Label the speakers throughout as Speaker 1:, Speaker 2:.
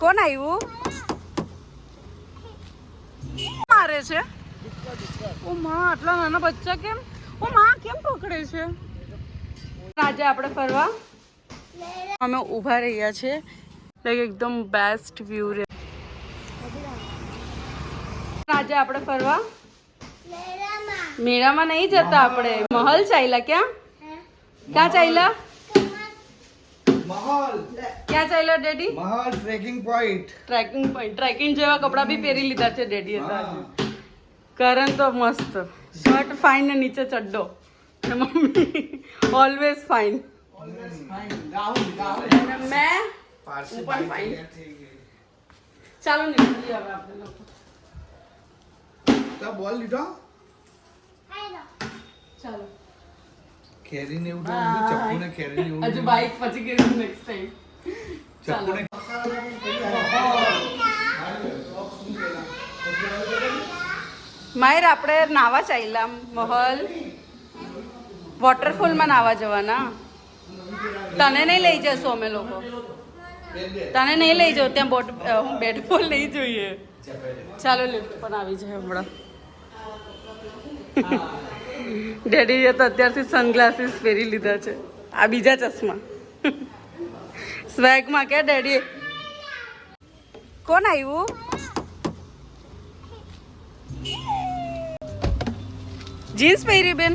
Speaker 1: કોણ આવ્યું મારે છે. ઓ માં આટલા નાના બચ્ચા કેમ? ઓ માં કેમ પકડે છે? આજે આપણે ફરવા અમે ઊભા રહ્યા છે. લાઈક એકદમ બેસ્ટ વ્યૂ રે. આજે આપણે ફરવા મેળામાં. નહીં જતા આપણે. મહલ ચાલ્યા ક્યાં? ક્યાં ચાલ્યા
Speaker 2: મહોલ.
Speaker 1: ક્યાં ચાલ્યો daddy?
Speaker 2: મહોલ trekking point
Speaker 1: trekking point trekking જેવા કપડાં બી પહેરી લીધા છે ડેડીએ હતા. કરણ તો મસ્ત. શર્ટ ફાઇન ને નીચે ચડ્ડો. ને mummy always fine
Speaker 2: Rahul Rahul.
Speaker 1: મેં ઉપર ફાઇન ચાલો નીકળીએ હવે આપણે લોકો.
Speaker 2: તો બોલ લીધો?
Speaker 1: ચાલો.
Speaker 2: કેરી ને એવું ચપ્પુ ને કેરી ને એવું
Speaker 1: હજુ બાઈક પછી ગયું નેક્સ્ટ ટાઈમ
Speaker 2: ચપ્પુ ને
Speaker 1: માયર આપણે નાવા ચાલ્યા. મહલ. વોટરફોલમાં નાવા જવાના. તને નહીં લઈ જશું અમે લોકો? તને નહીં લઈ જાઉં ત્યાં બોટ બેટબોલ નહીં જોઈએ. ચાલો લિફ્ટ પણ આવી જાય હમણાં. ડેડીએ તો અત્યારથી સનગ્લાસીસ પહેરી લીધા છે. આ બીજા ચશ્મા. સ્વેગમાં કે ડેડીએ કોણ આવ્યું જીન્સ પહેરી બેન.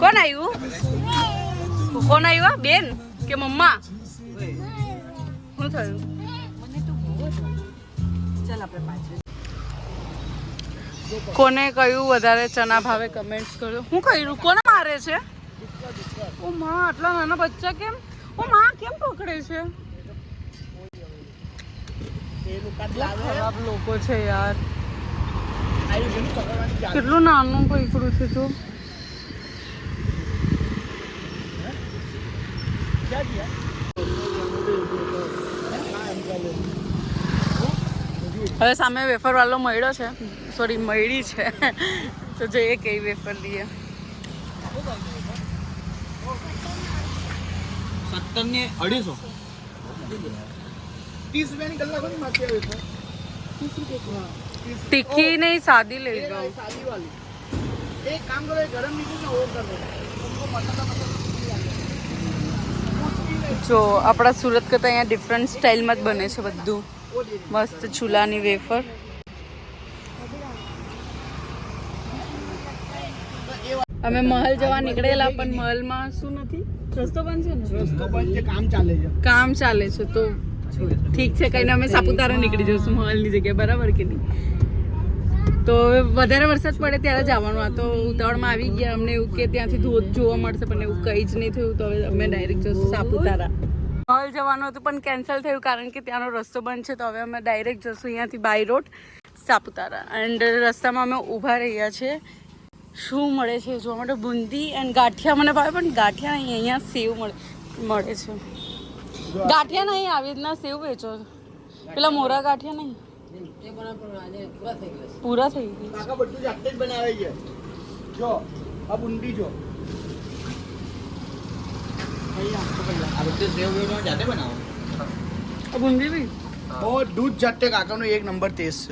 Speaker 1: કોણ આવ્યું કોણ આવ્યા બેન કે મમ્મા? શું થયું? કોને કયું વધારે ચના ભાવે કમેન્ટ્સ કરો. હું કર્યું? કોને મારે છે? ઓ માં, આટલા નાના બચ્ચા કેમ? ઓ માં, કેમ પકડે છે? ખરાબ લોકો છે યાર. કેટલું નાનું પકડું છે તો? હવે સામે વેફર વાળો મળ્યો છે. સોરી મળી છે. તો જોઈએ કઈ વેફર લઈએ.
Speaker 2: સત્તર ને અઢીસો. ત્રીસ રૂપિયાની કલાકની માથે આવે છે.
Speaker 1: તીખી નહીં સાદી લઈ જાઓ.
Speaker 2: સાદી વાળી એક કામ કરો ગરમ મીઠું ને ઓર કરો દો. મસાલા મસાલા
Speaker 1: જો આપણા સુરત કરતાં અહીંયા ડિફરન્ટ સ્ટાઇલમાં જ બને છે બધું. મસ્ત છુલાની વેફર. અમે મહલ જવા નીકળેલા પણ મહલમાં શું નથી? રસ્તો બંધ છે ને?
Speaker 2: રસ્તો બંધ છે કામ ચાલે છે.
Speaker 1: કામ ચાલે છે તો ઠીક છે કઈને અમે સાપુતારા નીકળી જઈશું મહલની જગ્યાએ બરાબર કે નહીં? તો હવે વધારે વરસાદ પડે ત્યારે જવાનું. આ તો ઉતાવળમાં આવી ગયા અમને એવું કે ત્યાંથી ધોધ જોવા મળશે પણ એવું કંઈ જ નહીં થયું તો હવે અમે ડાયરેક્ટ જઈશું સાપુતારા. મહલ જવાનું હતું, પણ કેન્સલ થયું કારણ કે ત્યાંનો રસ્તો બંધ છે. તો હવે અમે ડાયરેક્ટ જઈશું અહીંયાથી બાય રોડ સાપુતારા. એન્ડ રસ્તામાં અમે ઊભા રહ્યા છીએ શું મળે છે જોવા માટે? બુંદી એન્ડ ગાંઠિયા મને ભાવે, પણ ગાંઠિયા નહીં, અહીંયા સેવ મળે મળે છે. ગાંઠિયા નહીં આવી રીતના સેવ વેચો. પેલા મોરા ગાંઠિયા નહીં. પૂરા થઈ ગયા
Speaker 2: બધું જાતે જ બનાવે છે. જો, આ બુંદી જો
Speaker 3: આ બધું સેવ વેવ જાતે બનાવો
Speaker 1: આ બુંદી
Speaker 2: જ જાતે કાકાનો એક નંબર ટેસ્ટ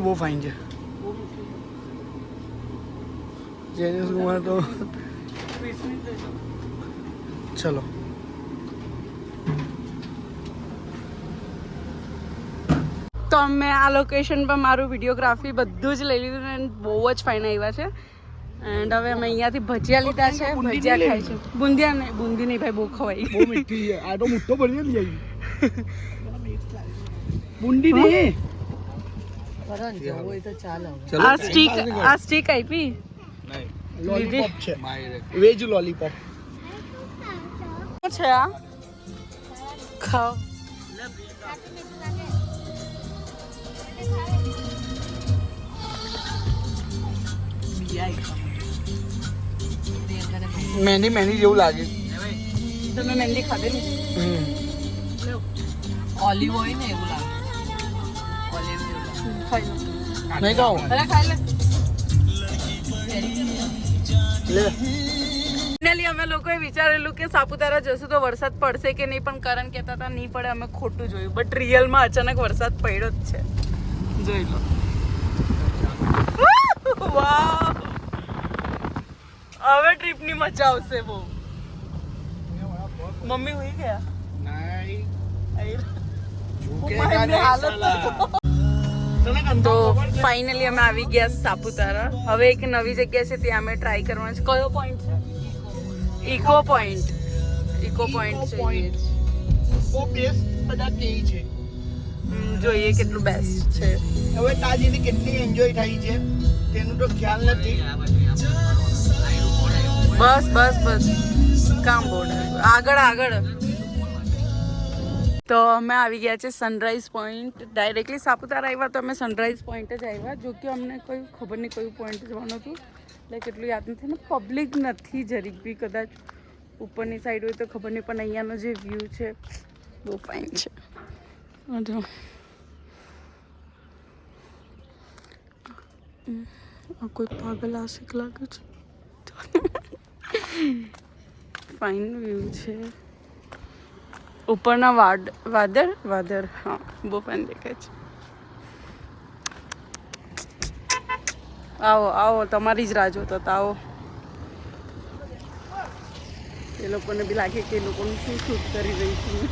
Speaker 2: બહુ ફાઇન છે ચલો
Speaker 1: તો મેં આ લોકેશન પર મારું વિડીયોગ્રાફી બધું જ લઈ લીધું અને બહુ જ ફાઇન આવ્યા છે. એન્ડ હવે અમે અહીંયાથી ભજીયા લીધા છે ભજીયા ખાઈશું છે. બુંદિયા નહીં બુંદી નહીં ભાઈ બહુ ખવાય.
Speaker 2: બહુ મીઠી છે. આ તો મોટો ભરી લઈ આવી. બુંદી ને
Speaker 1: આ સ્ટીક આ સ્ટીક આપી?
Speaker 2: લોલીપોપ છે. વેજ લોલીપોપ
Speaker 1: શું છે આ? ખાઓ.
Speaker 2: મહેંદી મહેંદી જેવું લાગે.
Speaker 1: તમે મહેંદી ખાધેલી
Speaker 3: ઓલિવ હોય ને એવું લાગે. ઓલિવ
Speaker 1: ખાઈ
Speaker 2: નહીં ખાઓ
Speaker 1: અરે ખાઈ લે.
Speaker 2: લે.
Speaker 1: ફાઇનલી અમે લોકોએ વિચારેલું કે સાપુતારા જશું તો વરસાદ પડશે કે નહીં પણ કરણ કહેતા હતા નહીં પડે અમે ખોટું જોયું. બટ રિયલમાં અચાનક વરસાદ પડ્યો જ છે. જોઈ લો. વાવ હવે ટ્રીપની મજા આવશે બહુ. મમ્મી હોઈ ગયા? તો ફાઇનલી અમે આવી ગયા સાપુતારા. હવે એક નવી જગ્યા છે ત્યાં અમે ટ્રાય કરવાનું છે. કયો પોઈન્ટ છે? ઇકો પોઈન્ટ ઇકો પોઈન્ટ છે.
Speaker 2: બધા છે.
Speaker 1: હમ, જોઈએ કેટલું બેસ્ટ છે.
Speaker 2: હવે તાજીની કેટલી એન્જોય થાય છે તેનું તો ખ્યાલ નથી.
Speaker 1: બસ બસ બસ. કામ બોર્ડ આગળ આગળ. તો અમે આવી ગયા છે સનરાઈઝ પોઈન્ટ ડાયરેક્ટલી સાપુતારા આવ્યા તો અમે સનરાઈઝ પોઈન્ટ જ આવ્યા. જો કે અમને કોઈ ખબર નહીં કયું પોઈન્ટ જવાનું હતું. એટલે કેટલું યાદ નથી. ને પબ્લિક નથી જરીક બી કદાચ. ઉપરની સાઈડ હોય તો ખબર નહીં, પણ અહીંયાનો જે વ્યૂ છે, બહુ ફાઇન છે. જો. કોઈ પાગલ આશિક લાગે છે? ફાઇન વ્યૂ છે. ઉપરના વાડ, વાદળ? વાદળ, હા, બહુ ફાઇન દેખાય છે. આવો આવો, તમારી જ રાહ જોતા હતા, આવો. એ લોકોને બી લાગે કે એ લોકોનું શું શૂટ કરી રહી છું.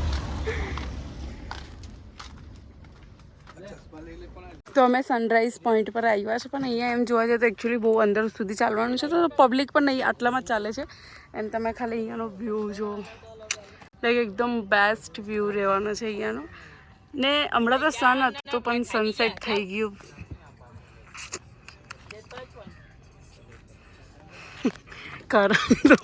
Speaker 1: તો અમે સનરાઈઝ પોઈન્ટ પર આવ્યા છે, પણ અહીંયા એમ જોવા જઈએ તો એકચ્યુઅલી બહુ અંદર સુધી ચાલવાનું છે, તો પબ્લિક પણ નહીં, આટલામાં ચાલે છે. એમ તમે ખાલી અહીંયાનો વ્યૂ જો લાઈક એકદમ બેસ્ટ વ્યૂ રહેવાનો છે અહીંયાનો. ને હમણાં તો સન હતો પણ સનસેટ થઈ ગયું. કારણ તો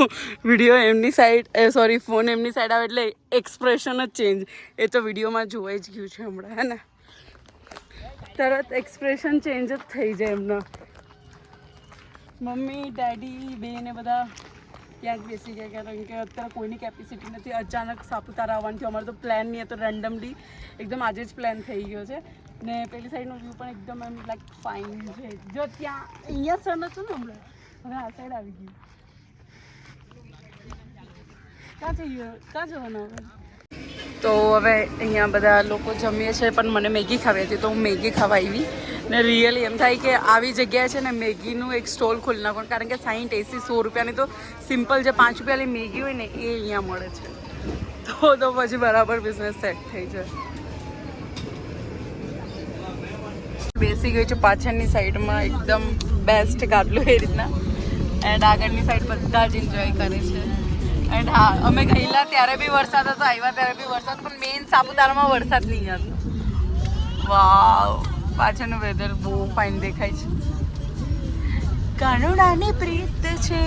Speaker 1: વીડિયો એમની સાઈડ સોરી ફોન એમની સાઈડ આવે એટલે એક્સપ્રેશન જ ચેન્જ એ તો વિડીયોમાં જોવાઈ જ ગયું છે હમણાં, હે ને? તરત એક્સપ્રેશન ચેન્જ જ થઈ જાય એમના. મમ્મી, ડેડી, બેને બધા જ બેસી ગયા કારણ કે અત્યારે કોઈની કેપેસિટી નથી. અચાનક સાપુતારા આવવાનું થયું. અમારો તો પ્લાન નહીં હતો રેન્ડમલી એકદમ આજે જ પ્લાન થઈ ગયો છે. ને પેલી સાઈડનો વ્યૂ પણ એકદમ એમ લાઈક ફાઇન છે. જો ત્યાં અહીંયા સન હતું ને હમણાં? હવે આ સાઈડ આવી ગયું. ક્યાં જઈએ ક્યાં જવાનું હવે? તો હવે અહીંયા બધા લોકો જમીએ છે, પણ મને મેગી ખાવી હતી તો હું મેગી ખાવા આવી. ને રિયલી એમ થાય કે આવી જગ્યાએ છે ને મેગીનું એક સ્ટોલ ખોલી નાખો, કારણ કે સાઈઠ, એંસી, સો રૂપિયાની તો સિમ્પલ જે પાંચ રૂપિયાની મેગી હોય ને એ અહીંયા મળે છે. તો તો પછી બરાબર બિઝનેસ સેટ થઈ જાય. બેસી ગયું છું પાછળની સાઈડમાં એકદમ બેસ્ટ ગાડલું એ રીતના. એન્ડ આગળની સાઈડ બધા જ એન્જોય કરે છે. એન્ડ હા, અમે ગયેલા ત્યારે બી વરસાદ હતો, આવ્યા ત્યારે બી વરસાદ, પણ મેઇન સાપુતારામાં વરસાદ નહીં હતો વાવ પાછળનું વેધર બહુ ફાઇન દેખાય છે. કાનુડાની પ્રીત છે.